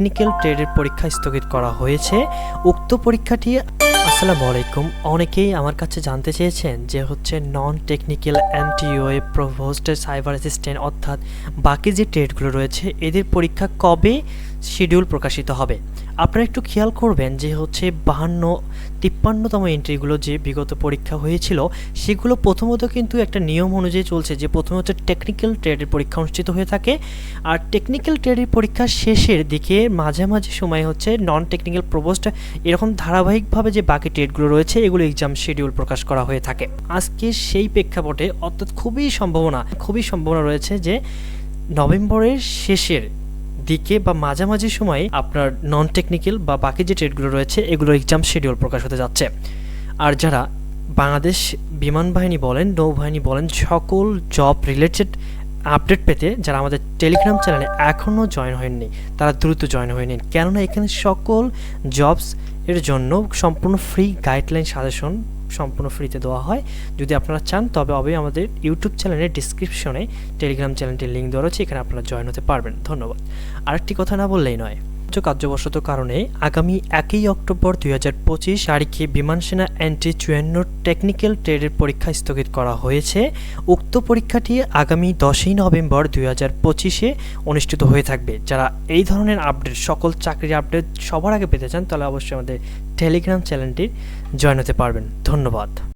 Technical ট্রেডের পরীক্ষা স্থগিত করা হয়েছে। উক্ত পরীক্ষাটি, আসসালামু আলাইকুম, অনেকেই আমার কাছে জানতে চেয়েছেন যে হচ্ছে নন টেকনিক্যাল এনটিওএ প্রভোস্টের সাইবার অ্যাসিস্ট্যান্ট অর্থাৎ বাকি যে ট্রেডগুলো রয়েছে, এদের পরীক্ষা কবে? শিডিউল প্রকাশিত হবে। আপনারা একটু খেয়াল করবেন যে হচ্ছে বাহান্ন, তিপ্পান্নতম এন্ট্রিগুলো যে বিগত পরীক্ষা হয়েছিল, সেগুলো প্রথমত কিন্তু একটা নিয়ম অনুযায়ী চলছে যে প্রথমে হচ্ছে টেকনিক্যাল ট্রেডের পরীক্ষা অনুষ্ঠিত হয়ে থাকে। আর টেকনিক্যাল ট্রেডের পরীক্ষা শেষের দিকে মাঝামাঝি সময় হচ্ছে নন টেকনিক্যাল প্রবোস্ট এরকম ধারাবাহিকভাবে যে বাকি ট্রেডগুলো রয়েছে, এগুলো এক্সাম শিডিউল প্রকাশ করা হয়ে থাকে। আজকে সেই প্রেক্ষাপটে অর্থাৎ খুবই সম্ভাবনা খুবই সম্ভাবনা রয়েছে যে নভেম্বরের শেষের দিকে বা মাঝামাঝি সময়ে আপনার নন টেকনিক্যাল বা বাকি যে ট্রেডগুলো রয়েছে, এগুলোর এক্সাম শিডিউল প্রকাশ হতে যাচ্ছে। আর যারা বাংলাদেশ বিমান বাহিনী বলেন, নৌবাহিনী বলেন, সকল জব রিলেটেড আপডেট পেতে যারা আমাদের টেলিগ্রাম চ্যানেলে এখনও জয়েন হয়নি, তারা দ্রুত জয়েন হয়ে নিন। কেননা এখানে সকল জবস এর জন্য সম্পূর্ণ ফ্রি গাইডলাইন সাজেশন সম্পূর্ণ ফ্রিতে দেওয়া হয়। যদি আপনারা চান, তবে অবশ্যই আমাদের ইউটিউব চ্যানেলের ডিসক্রিপশনে টেলিগ্রাম চ্যানেলটির লিঙ্ক দেওয়া রয়েছে, এখানে আপনারা জয়েন হতে পারবেন। ধন্যবাদ। আরেকটি কথা না বললেই নয়। উচ্চ কার্যবশত কারণে আগামী একই অক্টোবর দুই হাজার পঁচিশ তারিখে বিমান সেনা এন্ট্রি চুয়ান্ন টেকনিক্যাল ট্রেডের পরীক্ষা স্থগিত করা হয়েছে। উক্ত পরীক্ষাটি আগামী দশই নভেম্বর দুই হাজার পঁচিশে অনুষ্ঠিত হয়ে থাকবে। যারা এই ধরনের আপডেট, সকল চাকরির আপডেট সবার আগে পেতে চান, তাহলে অবশ্যই আমাদের টেলিগ্রাম চ্যানেলটির জয়েন হতে পারবেন। ধন্যবাদ।